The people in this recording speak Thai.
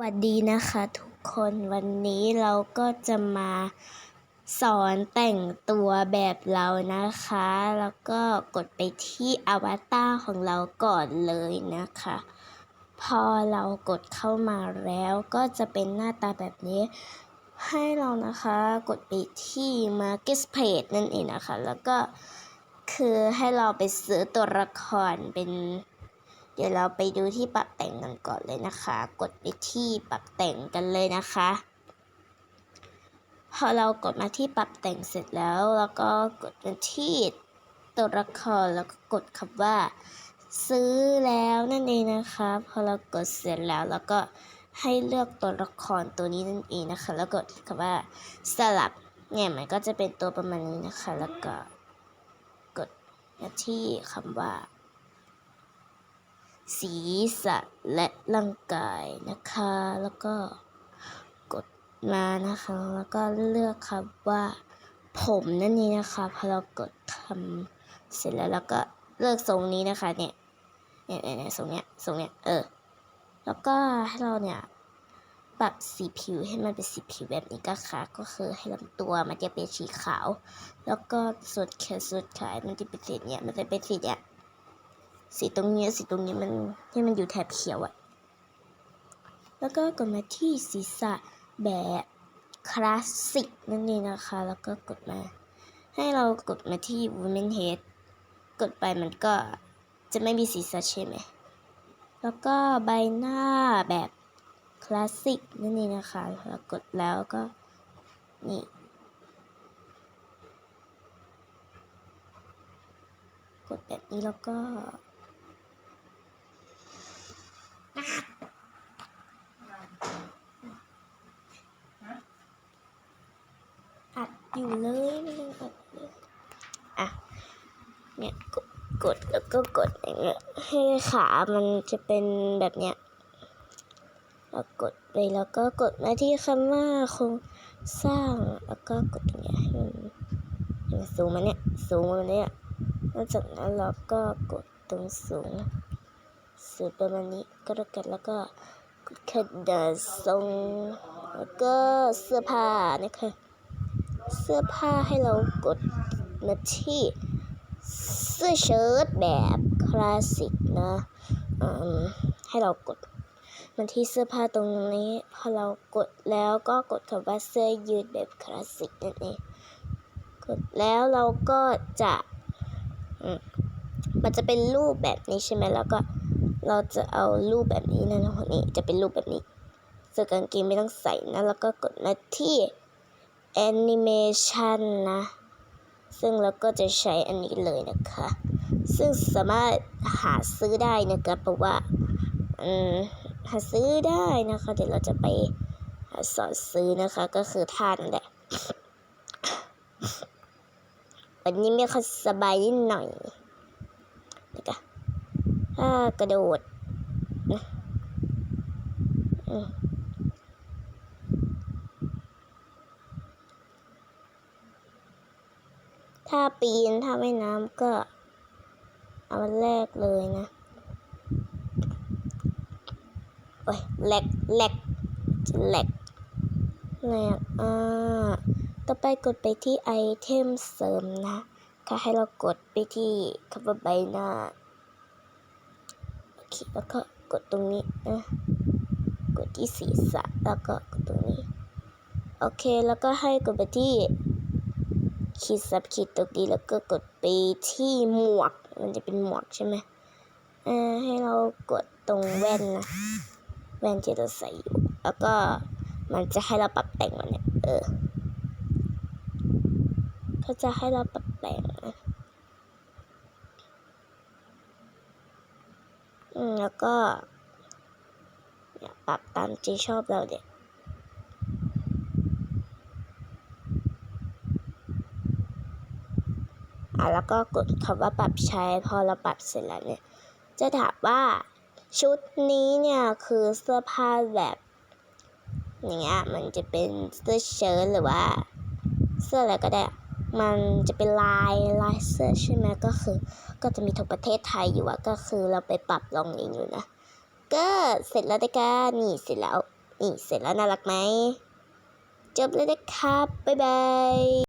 วัสดีนะคะทุกคนวันนี้เราก็จะมาสอนแต่งตัวแบบเรานะคะ แล้วก็กดไปที่อวตารของเราก่อนเลยนะคะ พอเรากดเข้ามาแล้วก็จะเป็นหน้าตาแบบนี้ ให้เรานะคะกดไปที่ Market Page นั่นเองนะคะ แล้วก็คือให้เราไปซื้อตัวละครเป็น ดี๋ยวเราไปดูที่ปรับแต่งกันก่อนเลยนะคะ กดไปที่ปรับแต่งกันเลยนะคะ พอเรากดมาที่ปรับแต่งเสร็จแล้วแล้วก็กดมาที่ตัวละครแล้วก็กดคำว่า ซื้อแล้วนั่นเองนะคะ พอเรากดเสร็จแล้วแล้วก็ให้เลือกตัวละครตัวนี้นั่นเองนะคะ แล้วกดคำว่าสลับเนี่ยมันก็จะเป็นตัวประมาณนี้นะคะ แล้วก็กดมาที่คำว่า ศีรษะและร่างกายนะคะ แล้วก็กดมานะคะ แล้วก็เลือกคำว่าผมนั่นเองนะคะพอเรากดทำเสร็จแล้วแล้วก็เลือกทรงนี้นะคะเนี่ยเนี่ยเนี่ยเนี่ยทรงเนี้ยทรงเนี้ยเออ แล้วก็ให้เราเนี่ยปรับสีผิวให้มันเป็นสีผิวแบบนี้ก็ค่ะก็คือให้ลำตัวมันจะเป็นสีขาว แล้วก็ส่วนแขนส่วนขามันจะเป็นสีเนี่ยมันจะเป็นสีเนี่ย สีตรงนี้สีตรงนี้มันที่มันอยู่แถบเขียวอะแล้วก็กดมาที่ศีรษะแบบคลาสสิกนั่นเองนะคะ แล้วก็กดมา ให้เรากดมาที่ women head กดไปมันก็จะไม่มีศีรษะใช่ไหม แล้วก็ใบหน้าแบบคลาสสิกนั่นเองนะคะแล้วกดแล้วก็นี่กดแบบนี้แล้วก็ อัดอยู่เลยไม่ต้องอัดเลยอะเนี่ยกดกดแล้วก็กดอย่างเงี้ยให้ขามันจะเป็นแบบเนี้ยแล้วกดไปแล้วก็กดมาที่คำว่าโครงสร้างแล้วก็กดตรงเนี้ยให้มันให้มันสูงมาเนี่ยสูงมาเนี่ยหลังจากนั้นเราก็กดตรงสูง สูงประมาณนี้ก็แล้วกันแล้วก็กดขนาดทรงแล้วก็เสื้อผ้านะคะ เสื้อผ้าให้เรากดมาที่เสื้อเชิ้ตแบบคลาสสิกนะให้เรากดมาที่เสื้อผ้าตรงนี้พอเรากดแล้วก็กดคำว่าเสื้อยืดแบบคลาสสิกนั่นเองกดแล้วเราก็จะมันจะเป็นรูปแบบนี้ใช่ไหมแล้วก็ เราจะเอารูปแบบนี้นะนี่จะเป็นรูปแบบนี้เสื้อกางเกงไม่ต้องใส่นะ แล้วก็กดมาที่แอนิเมชันนะ ซึ่งเราก็จะใช้อันนี้เลยนะคะ ซึ่งสามารถหาซื้อได้นะคะเพราะว่าอืมหาซื้อได้นะคะ เดี๋ยวเราจะไปหาสอนซื้อนะคะก็คือท่านแหละวันนี้ไม่ค่อยสบายนิดหน่อยนะคะ ถ้ากระโดดนะถ้าปีนถ้าไม่น้ำก็เอาแรกเลยนะ โอ้ยแหลกแหลกแหลกแหลกอ่าต่อไปกดไปที่ไอเทมเสริมนะก็ให้เรากดไปที่คำว่าใบหน้า คแล้วก็กดตรงนี้นะกดที่ศีรษะแล้วก็กดตรงนี้ โอเคแล้วก็ให้กดไปที่ขีดซับขีดตรงนี้แล้วก็กดไปที่หมวก มันจะเป็นหมวกใช่ไหมเอ่าให้เรากดตรงแว่นนะแว่นที่เราใส่อยู่ แล้วก็มันจะให้เราปรับแต่งมันเนี่ยเออเขาจะให้เราปรับแต่งนะอืม แล้วก็เนี่ยปรับตามใจชอบเราเนี่ยอะแล้วก็กดคำว่าปรับใช้พอเราปรับเสร็จแล้วเนี่ย จะถามว่าชุดนี้เนี่ยคือเสื้อผ้าแบบอย่างเงี้ยมันจะเป็นเสื้อเชิ้ตหรือว่า เสื้ออะไรก็ได้ มันจะเป็นลายลายเสื้อใช่ไหมก็คือ ก็จะมีทุกประเทศไทยอยู่อะก็คือเราไปปรับลองเองอยู่นะ ก็เสร็จแล้วได้ก้านี่เสร็จแล้วนี่เสร็จแล้วน่ารักไหมจบเลยนะครับบ๊ายบาย